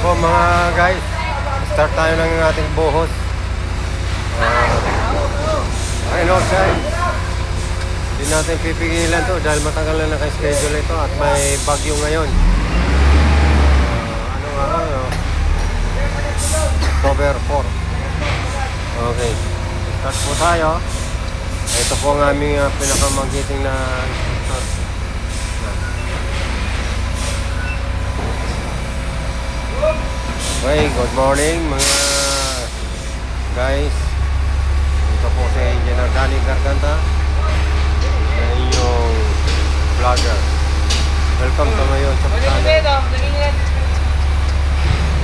po mga guys, start tayo ng ating buhos. Uh, Renault guys, hindi natin pipigilan to dahil matagal na naka-schedule ito at may bagyo ngayon. Uh, ano nga ano? October 4. Okay, start po tayo. Ito po ang aming uh, pinakamagiting na start. Okay, good morning mga guys. Ito po si Engineer Danny Garganta na inyong vlogger. Welcome to my YouTube channel.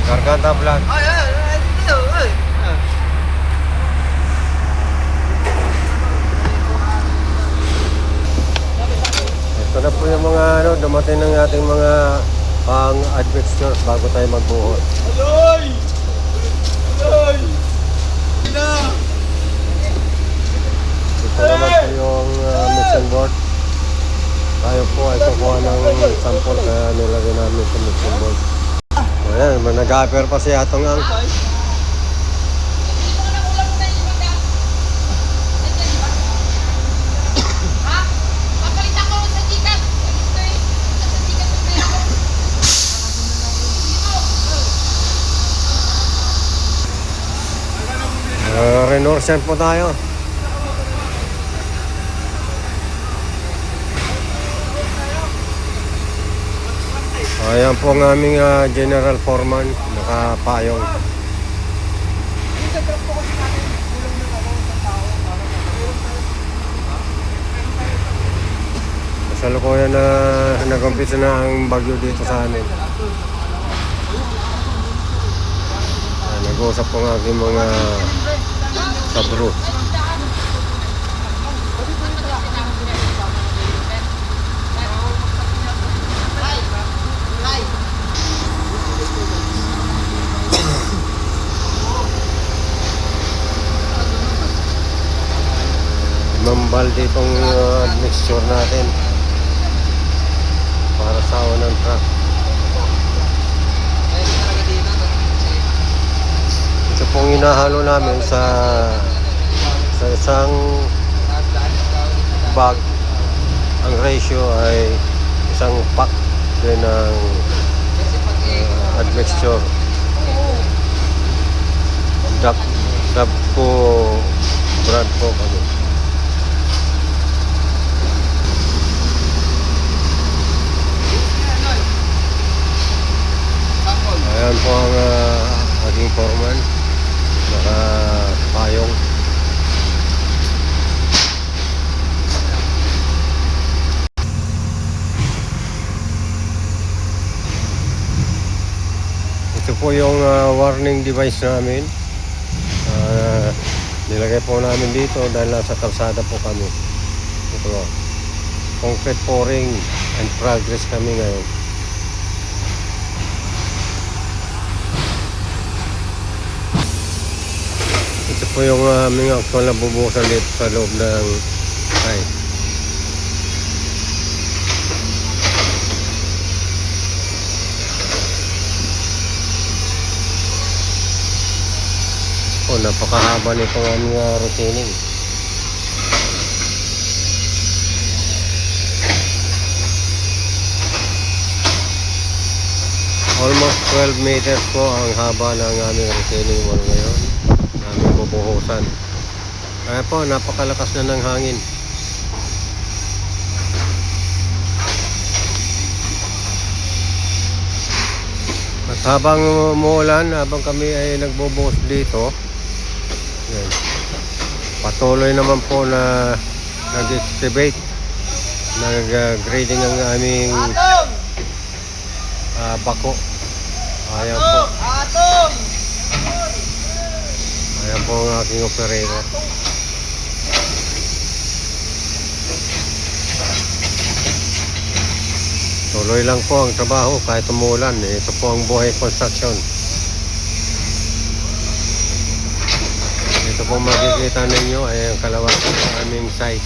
Garganta Vlog. Ito na po yung mga ano, dumating ng ating mga pang admixtures bago tayo magbuhos. Aloy! Aloy! Ina! Ito naman po yung uh, mixing board. Tayo po ay kukuha ng sample kaya nilagay namin sa mixing board. Ayan, nag-upper pa si Atong Ang. Ha? Papalit ako sa Gcash. Gusto eh. Sa Gcash ang pera ko. Uh, Renorsan po tayo. Ayan po ang aming ah, General Foreman, nakapayong. Kasalukuyan na nag-umpisa na ang bagyo dito sa amin. Ah, Nag-uusap po ang aking mga kabro. Mambal ditong uh, mixture natin para sa unang truck. Ito pong inahalo namin sa sa isang bag. Ang ratio ay isang pack din ng uh, admixture. Dap, dap po brand po kami. Ayan po ang uh, aking foreman. Nakapayong. Ito po yung uh, warning device namin. Uh, nilagay po namin dito dahil nasa kalsada po kami. Ito po. Concrete pouring and progress kami ngayon. Ito po yung uh, aming actual na bubukasan dito sa loob ng ay. Oh, napakahaba nito ng aming uh, routining. Almost 12 meters po ang haba ng aming retaining wall ngayon. Aming bubuhusan. Kaya po, napakalakas na ng hangin. At habang umuulan, habang kami ay nagbubuhos dito, patuloy naman po na nag-excavate, nag-grading ang aming ah, bako. Ayan po. Ayan po ang aking operator. Tuloy lang po ang trabaho kahit umulan. Ito po ang buhay construction. Po makikita ninyo ay ang kalawatan ng aming site.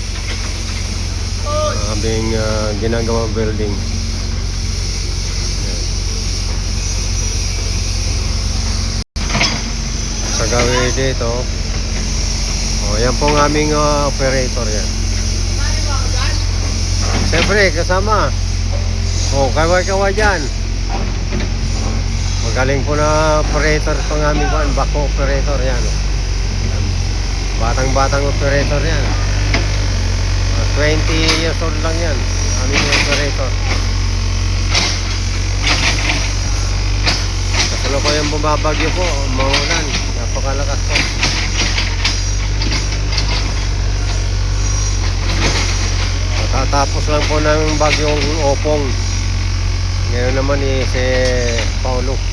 Aming ah, ginagawang building. Ayan. gagawin dito. O, yan po ang aming ah, operator yan. Siyempre, kasama. O, kaway-kaway dyan. Magaling po na operator pang aming kuan, bako operator yan. Batang-batang operator yan. Ah, 20 years old lang yan. Aming operator. Kasalo ko yung bumabagyo po, maulan. Napakalakas po. Tatapos lang po ng bagyong opong. Ngayon naman eh, si Paulo.